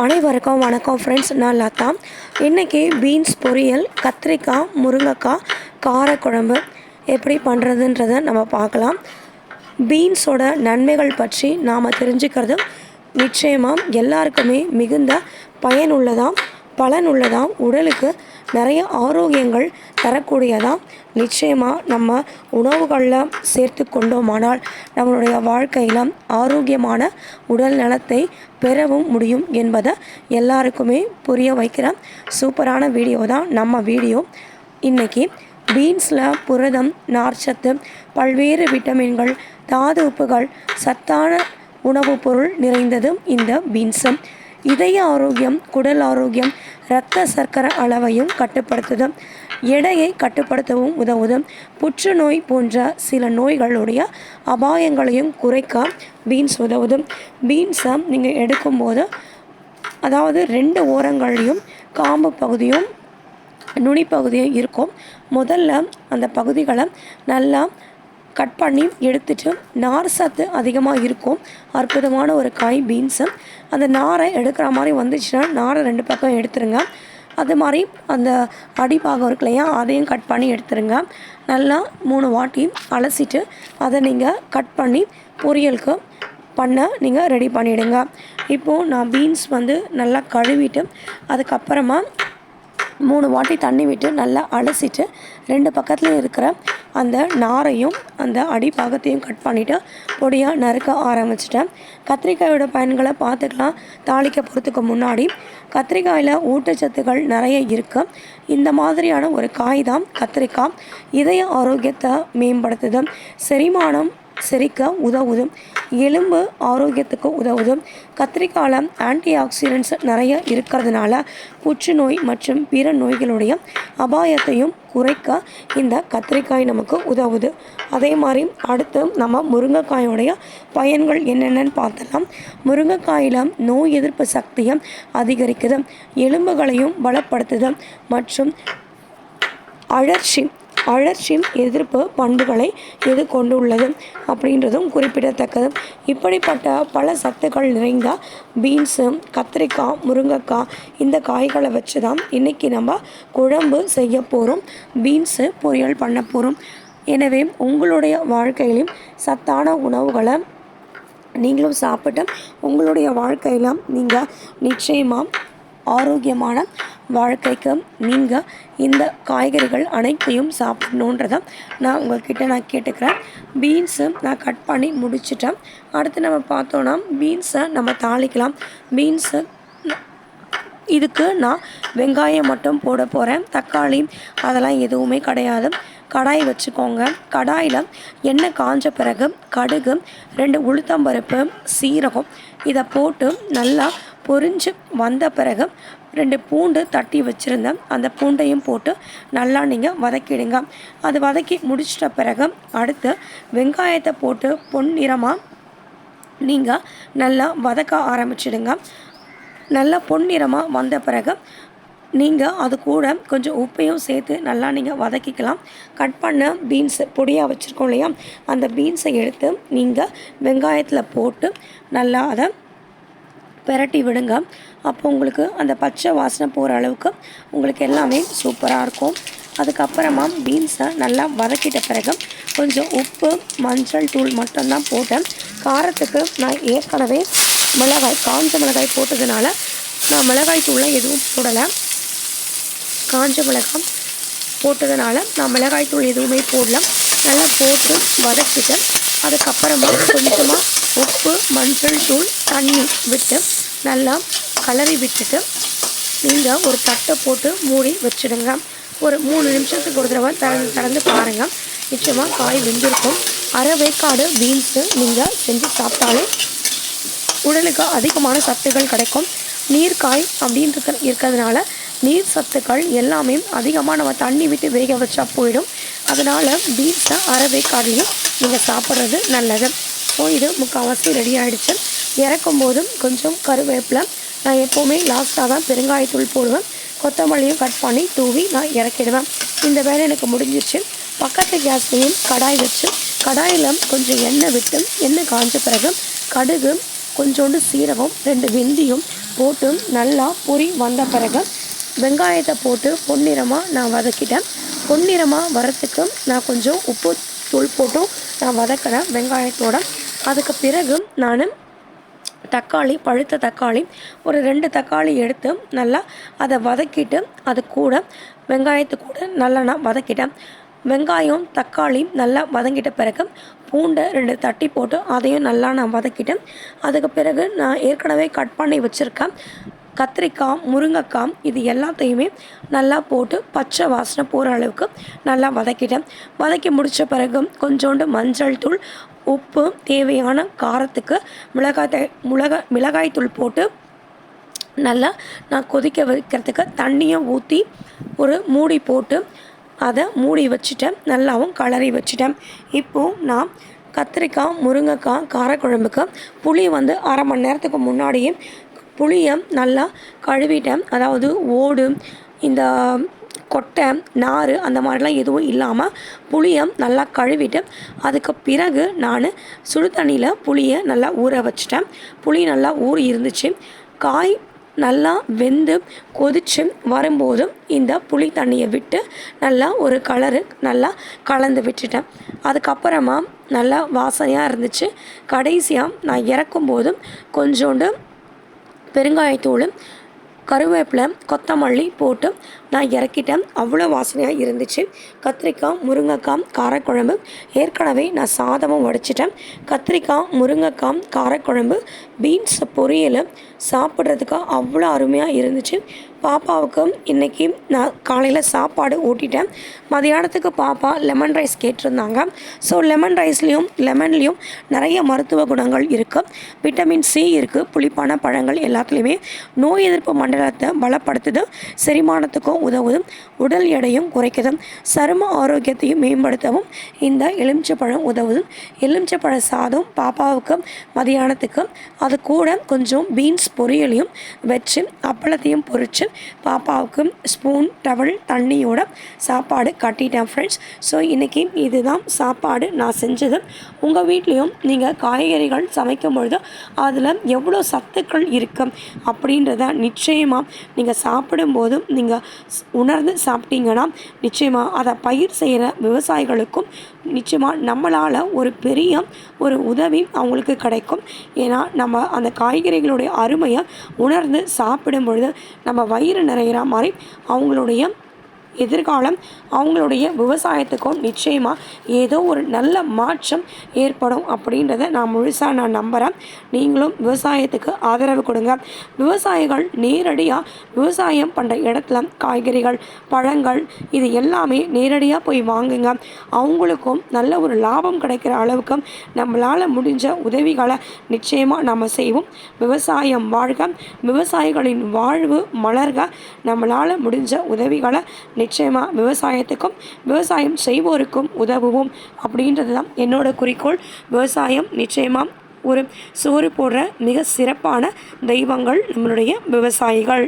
அனைவருக்கும் வணக்கம் ஃப்ரெண்ட்ஸ் நான் லதா. இன்றைக்கி பீன்ஸ் பொரியல் கத்திரிக்காய் முருங்கைக்காய் காரக்குழம்பு எப்படி பண்ணுறதுன்றதை நம்ம பார்க்கலாம். பீன்ஸோட நன்மைகள் பற்றி நாம் தெரிஞ்சுக்கிறது நிச்சயமாக எல்லாருக்குமே மிகுந்த பயனுள்ளதாம் பலனுள்ளதாம் உடலுக்கு நிறைய ஆரோக்கியங்கள் தரக்கூடியதாக நிச்சயமாக நம்ம உணவுகளில் சேர்த்து கொண்டோமானால் நம்மளுடைய வாழ்க்கையில் ஆரோக்கியமான உடல் நலத்தை பெறவும் முடியும் என்பதை எல்லாருக்குமே புரிய வைக்கிற சூப்பரான வீடியோ தான் நம்ம வீடியோ. இன்றைக்கி பீன்ஸில் புரதம் நார்ச்சத்து பல்வேறு விட்டமின்கள் தாது உப்புகள் சத்தான உணவுப் பொருள் நிறைந்தது இந்த பீன்ஸும் இதய ஆரோக்கியம் குடல் ஆரோக்கியம் இரத்த சர்க்கரை அளவையும் கட்டுப்படுத்துது. எடையை கட்டுப்படுத்தவும் உதவுது. புற்றுநோய் போன்ற சில நோய்களுடைய அபாயங்களையும் குறைக்க பீன்ஸ் உதவுது. பீன்ஸை நீங்கள் எடுக்கும்போது அதாவது ரெண்டு ஓரங்கள்லையும் காம்பு பகுதியும் நுனி பகுதியும் இருக்கும். முதல்ல அந்த பகுதிகளை நல்லா கட் பண்ணி எடுத்துட்டு நார் சத்து அதிகமாக இருக்கும். அற்புதமான ஒரு காய் பீன்ஸு. அந்த நாரை எடுக்கிற மாதிரி வந்துச்சுன்னா நாரை ரெண்டு பக்கம் எடுத்துருங்க. அது மாதிரி அந்த அடிப்பாகம் இருக்கு இல்லையா அதையும் கட் பண்ணி எடுத்துருங்க. நல்லா மூணு வாட்டி அலசிட்டு அதை நீங்கள் கட் பண்ணி பொரியலுக்கு பண்ண நீங்கள் ரெடி பண்ணிவிடுங்க இப்போது நான் பீன்ஸ் வந்து நல்லா கழுவிட்டு அதுக்கப்புறமா மூணு வாட்டி தண்ணி விட்டு நல்லா அலசிட்டு ரெண்டு பக்கத்தில் இருக்கிற அந்த நாரையும் அந்த அடிப்பாகத்தையும் கட் பண்ணிவிட்டு பொடியாக நறுக்க ஆரம்பிச்சிட்டேன். கத்திரிக்காயோட பயன்களை பார்த்துக்கலாம். தாளிக்க போகிறதுக்கு முன்னாடி கத்திரிக்காயில் ஊட்டச்சத்துக்கள் நிறைய இருக்குது இந்த மாதிரியான ஒரு காய் தான் கத்திரிக்காய். இதய ஆரோக்கியத்தை மேம்படுத்துது. செரிமானம் செரிக்க உதவுது எலும்பு ஆரோக்கியத்துக்கு உதவுது கத்திரிக்காயில் ஆன்டி ஆக்சிடென்ட்ஸ் நிறைய இருக்கிறதுனால புற்றுநோய் மற்றும் பிற நோய்களுடைய அபாயத்தையும் குறைக்க இந்த கத்திரிக்காய் நமக்கு உதவுது. அதே மாதிரி அடுத்து நம்ம முருங்கைக்காயோடைய பயன்கள் என்னென்னு பார்த்தலாம் முருங்கைக்காயில் நோய் எதிர்ப்பு சக்தியை அதிகரிக்குது. எலும்புகளையும் பலப்படுத்துது. மற்றும் அழற்சி அழற்சியும் எதிர்ப்பு பண்புகளை இது கொண்டுள்ளது அப்படின்றதும் குறிப்பிடத்தக்கது. இப்படிப்பட்ட பல சத்துக்கள் நிறைந்த பீன்ஸு கத்திரிக்காய் முருங்கைக்காய் இந்த காய்களை வச்சு தான் இன்றைக்கி நம்ம குழம்பு செய்ய போகிறோம் பீன்ஸு பொரியல் பண்ண போகிறோம் எனவே உங்களுடைய வாழ்க்கையிலும் சத்தான உணவுகளை நீங்களும் சாப்பிட்டு உங்களுடைய வாழ்க்கையில் நீங்கள் நிச்சயமாக ஆரோக்கியமான வாழ்க்கைக்கு நீங்கள் இந்த காய்கறிகள் அனைத்தையும் சாப்பிடணுன்றதை நான் உங்கள்கிட்ட நான் கேட்டுக்கிறேன். பீன்ஸு நான் கட் பண்ணி முடிச்சிட்டேன். அடுத்து நம்ம பார்த்தோன்னா பீன்ஸை நம்ம தாளிக்கலாம். பீன்ஸு இதுக்கு நான் வெங்காயம் மட்டும் போட போகிறேன் தக்காளி அதெல்லாம் எதுவுமே கிடையாது. கடாய் வச்சுக்கோங்க. கடாயில் எண்ணெய் காஞ்ச பிறகு கடுகு ரெண்டு உளுத்தம்பருப்பு சீரகம் இதை போட்டு நல்லா பொரிஞ்சு வந்த பிறகு ரெண்டு பூண்டு தட்டி வச்சுருந்தேன் அந்த பூண்டையும் போட்டு நல்லா நீங்கள் வதக்கிடுங்க. அது வதக்கி முடிச்சிட்ட பிறகு அடுத்து வெங்காயத்தை போட்டு பொன்னிறமாக நீங்கள் நல்லா வதக்க ஆரம்பிச்சிடுங்க. நல்லா பொன்னிறமாக வந்த பிறகு நீங்கள் அது கூட கொஞ்சம் உப்பையும் சேர்த்து நல்லா நீங்கள் வதக்கிக்கலாம். கட் பண்ண பீன்ஸ் பொடியாக வச்சுருக்கோம் இல்லையா? அந்த பீன்ஸை எடுத்து நீங்கள் வெங்காயத்தில் போட்டு நல்லா அதை பெரட்டி விடுங்க. அப்போ உங்களுக்கு அந்த பச்சை வாசனை போகிற அளவுக்கு உங்களுக்கு எல்லாமே சூப்பராக இருக்கும். அதுக்கப்புறமா பீன்ஸை நல்லா வதக்கிட்ட பிறகு கொஞ்சம் உப்பு மஞ்சள் தூள் மட்டும்தான் போட்டேன். காரத்துக்கு நான் ஏற்கனவே மிளகாய் காஞ்ச மிளகாய் போட்டதுனால நான் மிளகாய் தூளை எதுவும் போடலை. காஞ்ச மிளகாய் போட்டதுனால நான் மிளகாய் தூள் எதுவுமே போடலாம் நல்லா போட்டு வதக்கிட்டு அதுக்கப்புறமா கொஞ்சமாக உப்பு மஞ்சள் தூள் தண்ணி விட்டு நல்லா கலரி விட்டுட்டு நீங்கள் ஒரு தட்டை போட்டு மூடி வச்சுடுங்க. ஒரு மூணு நிமிஷத்துக்கு ஒரு தடவை திறந்து திறந்து பாருங்கள் நிச்சயமாக காய் வெந்திருக்கும். அரை வேக்காடு பீன்ஸு நீங்கள் செஞ்சு சாப்பிட்டாலே உடலுக்கு அதிகமான சத்துகள் கிடைக்கும். நீர்க்காய் அப்படின்ட்டு இருக்கிறதுனால நீர் சத்துக்கள் எல்லாமே அதிகமாக நம்ம தண்ணி விட்டு வேக வச்சா போயிடும். அதனால் பீன்ஸை அரை வேக்காட்லேயும் நீங்கள் சாப்பிட்றது நல்லது. ஸோ இது முக்கால்வாசி ரெடி ஆகிடுச்சு இறக்கும் போதும் கொஞ்சம் கருவேப்பிலை. நான் எப்போவுமே லாஸ்ட்டாக தான் பெருங்காயத்தூள் போடுவேன். கொத்தமல்லியும் கட் பண்ணி தூவி நான் இறக்கிடுவேன். இந்த வேலை எனக்கு முடிஞ்சிருச்சு. பக்கத்து கேஸ்லேயும் கடாய் வச்சு கடாயில் கொஞ்சம் எண்ணெய் விட்டு எண்ணெய் காஞ்ச பிறகு கடுகு கொஞ்சோண்டு சீரகம் ரெண்டு வெந்தியும் போட்டு நல்லா பொறி வந்த பிறகு வெங்காயத்தை போட்டு பொன்னிறமாக நான் வதக்கிட்டேன். பொன்னிறமாக வரத்துக்கு நான் கொஞ்சம் உப்பு தூள் போட்டும் நான் வதக்கினேன் வெங்காயத்தோட. அதுக்கு பிறகு நான் தக்காளி பழுத்த தக்காளி ஒரு ரெண்டு தக்காளி எடுத்து நல்லா அதை வதக்கிட்டு அது கூட வெங்காயத்து கூட நல்லா நான் வதக்கிட்டேன். வெங்காயம் தக்காளி நல்லா வதங்கிட்ட பிறகு பூண்டை ரெண்டு தட்டி போட்டு அதையும் நல்லா நான் வதக்கிட்டேன். அதுக்கு பிறகு நான் ஏற்கனவே கட் பண்ணி வச்சுருக்கேன் கத்திரிக்காய் முருங்கைக்காய் இது எல்லாத்தையுமே நல்லா போட்டு பச்சை வாசனை போகிற அளவுக்கு நல்லா வதக்கிட்டேன். வதக்கி முடித்த பிறகு கொஞ்சோண்டு மஞ்சள் தூள் உப்பு தேவையான காரத்துக்கு மிளகாய் மிளகா மிளகாய் தூள் போட்டு நல்லா நான் கொதிக்க வைக்கிறதுக்கு தண்ணியை ஊற்றி ஒரு மூடி போட்டு அதை மூடி வச்சுட்டேன். நல்லாவும் கலரி வச்சுட்டேன். இப்போது நான் கத்திரிக்காய் முருங்கைக்காய் காரக்குழம்புக்கு புளி வந்து அரை மணி நேரத்துக்கு முன்னாடியே புளியை நல்லா கழுவிட்டேன். அதாவது ஓடு இந்த கொட்டை நார் அந்த மாதிரிலாம் எதுவும் இல்லாமல் புளியை நல்லா கழுவிட்டு அதுக்கு பிறகு நான் சுடு தண்ணியில் புளியை நல்லா ஊற வச்சிட்டேன். புளி நல்லா ஊறி இருந்துச்சு. காய் நல்லா வெந்து கொதிச்சு வரும்போது இந்த புளி தண்ணியை விட்டு நல்லா ஒரு கலரு நல்லா கலந்து விட்டுட்டேன். அதுக்கப்புறமா நல்லா வாசனையாக இருந்துச்சு. கடைசியாக நான் இறக்கும்போதும் கொஞ்சோண்டு பெருங்காயத்தூள் கருவேப்பிலை கொத்தமல்லி போட்டு நான் இறக்கிட்டேன். அவ்வளோ வாசனையாக இருந்துச்சு. கத்திரிக்காய் முருங்கைக்காய் காரக்குழம்பு. ஏற்கனவே நான் சாதமும் உடைச்சிட்டேன் கத்திரிக்காய் முருங்கைக்காய் காரக்குழம்பு பீன்ஸ் பொரியல் சாப்பிட்றதுக்கு அவ்வளோ அருமையாக இருந்துச்சு. பாப்பாவுக்கு இன்றைக்கி நான் காலையில் சாப்பாடு ஊட்டிட்டேன். மதியானத்துக்கு பாப்பா லெமன் ரைஸ் கேட்டிருந்தாங்க. ஸோ லெமன் ரைஸ்லேயும் லெமன்லேயும் நிறைய மருத்துவ குணங்கள் இருக்குது விட்டமின் சி இருக்குது புளிப்பான பழங்கள் எல்லாத்துலேயுமே நோய் எதிர்ப்பு மண்டலத்தை பலப்படுத்துது. செரிமானத்துக்கும் உதவுதும் உடல் எடையும் குறைக்குதும் சரும ஆரோக்கியத்தையும் மேம்படுத்தவும் இந்த எலுமிச்சப்பழம் உதவுதும் எலுமிச்சப்பழ சாதம் பாப்பாவுக்கு மதியானத்துக்கு அது கூட கொஞ்சம் பீன்ஸ் பொரியலையும் வச்சு அப்பளத்தையும் பொரித்து பாப்பாவுக்கு ஸ்பூன் டவல் தண்ணியோட சாப்பாடு கட்டிட்டேன் ஃப்ரெண்ட்ஸ் ஸோ இன்றைக்கி இதுதான் சாப்பாடு நான் செஞ்சது. உங்கள் வீட்லேயும் நீங்கள் காய்கறிகள் சமைக்கும் பொழுது அதில் எவ்வளோ சத்துக்கள் இருக்கு அப்படின்றத நிச்சயமாக நீங்கள் சாப்பிடும்போது நீங்கள் உணர்ந்து சாப்பிட்டீங்கன்னா நிச்சயமாக அதை பயிர் செய்கிற விவசாயிகளுக்கும் நிச்சயமாக நம்மளால் ஒரு பெரிய ஒரு உதவி அவங்களுக்கு கிடைக்கும். ஏன்னா நம்ம அந்த காய்கறிகளுடைய அருமையை உணர்ந்து சாப்பிடும் பொழுது நம்ம வயிறு நிறைகிற மாதிரி அவங்களுடைய எதிர்காலம் அவங்களுடைய விவசாயத்துக்கும் நிச்சயமாக ஏதோ ஒரு நல்ல மாற்றம் ஏற்படும் அப்படின்றத நான் முழுசாக நான் நம்புகிறேன் நீங்களும் விவசாயத்துக்கு ஆதரவு கொடுங்க. விவசாயிகள் நேரடியாக விவசாயம் பண்ணுற இடத்துல காய்கறிகள் பழங்கள் இது எல்லாமே நேரடியாக போய் வாங்குங்க. அவங்களுக்கும் நல்ல ஒரு லாபம் கிடைக்கிற அளவுக்கு நம்மளால் முடிஞ்ச உதவிகளை நிச்சயமாக நம்ம செய்வோம். விவசாயம் வாழ்க. விவசாயிகளின் வாழ்வு மலர்க. நம்மளால் முடிஞ்ச உதவிகளை நிச்சயமாக விவசாயத்துக்கும் விவசாயம் செய்வோருக்கும் உதவுவோம் அப்படின்றது தான் என்னோட குறிக்கோள். விவசாயம் நிச்சயமாக ஒரு சோறு போடுற மிக சிறப்பான தெய்வங்கள் நம்மளுடைய விவசாயிகள்.